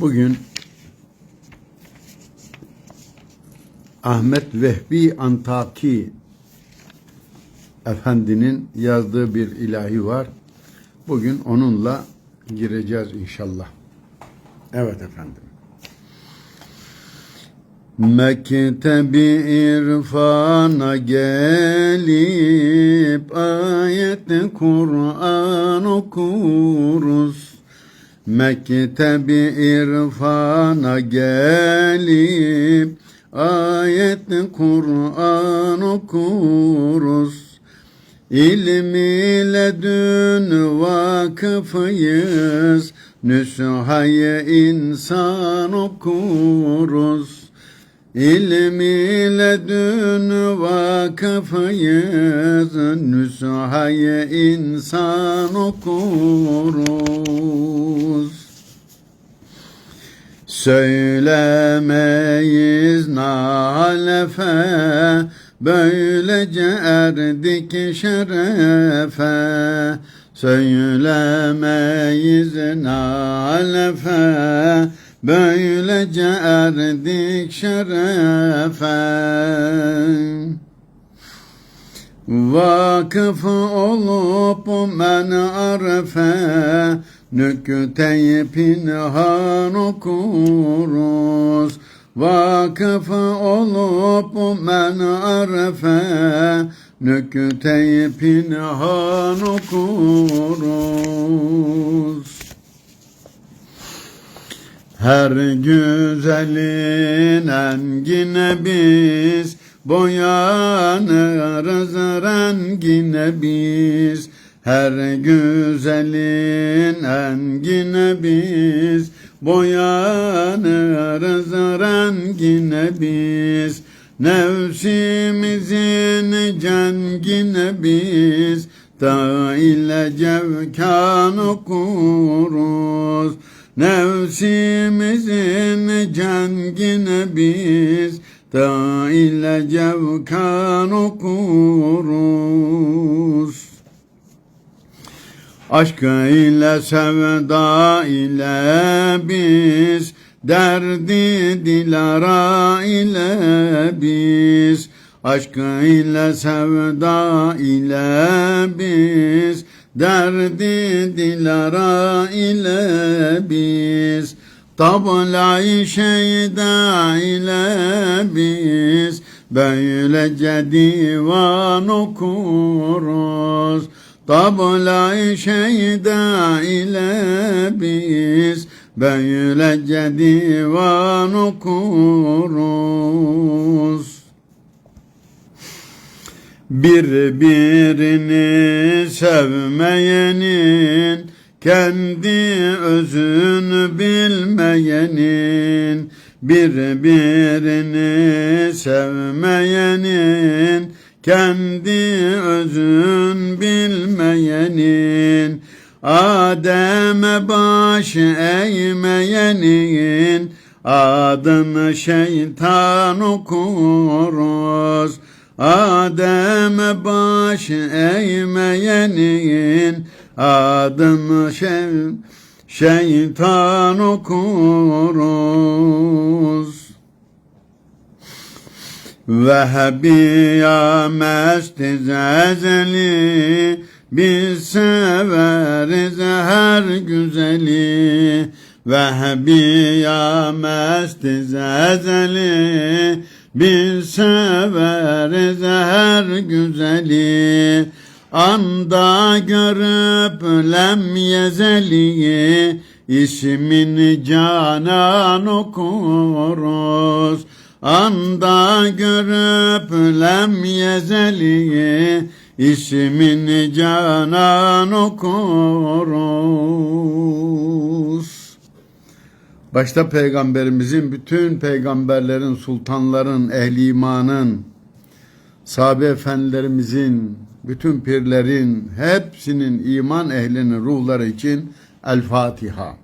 Bugün Ahmet Vehbi Antaki Efendinin yazdığı bir ilahi var. Bugün onunla gireceğiz inşallah. Evet efendim. Mektebi irfana gelip ayet Kur'an okuruz. Mektebi irfana gelip ayet Kur'an okuruz. İlm ile dün vakıfıyız, nüshayı insan okuruz. İlm ile dün vakıfıyız, nüshayı insan okuruz. Söylemeyiz nalefe, böylece erdik şerefe. Söylemeyiz nalefe, böylece erdik şerefe. Vakıf olup men arefe Nükteyi pinhan okuruz Vakıf olup men arefe Nükteyi pinhan okuruz her güzelin engine biz boyanırız rengine biz. Her güzelin engine biz boyanırız rengine biz. Nefsimizin cengine biz ta ile cevkan okuruz. Nefsimizin cengine biz ta ile cevkan okuruz. Aşk ile sevda ile biz derdi dilara ile biz Aşk ile sevda ile biz derdi dilara ile biz Tabla-i şeyda ile biz. Böylece divan okuruz Tabla-i ile biz. Böylece divan okuruz Birbirini sevmeyenin kendi özünü bilmeyenin. Birbirini sevmeyenin kendi özün bilmeyenin. Adem'e baş eğmeyenin adını şeytan okuruz Adem'e baş eğmeyenin adını şey, şeytan okuruz. Vehbiya mestiz ezeli biz severiz her güzeli Vehbiya mestiz ezeli biz severiz her güzeli Anda görüp lem yezeli ismini canan okuruz. Anda görüp lem yezeli ismini canan okuruz Başta peygamberimizin, bütün peygamberlerin, sultanların, ehli imanın, sahabe efendilerimizin, bütün pirlerin, hepsinin iman ehlinin ruhları için El Fatiha.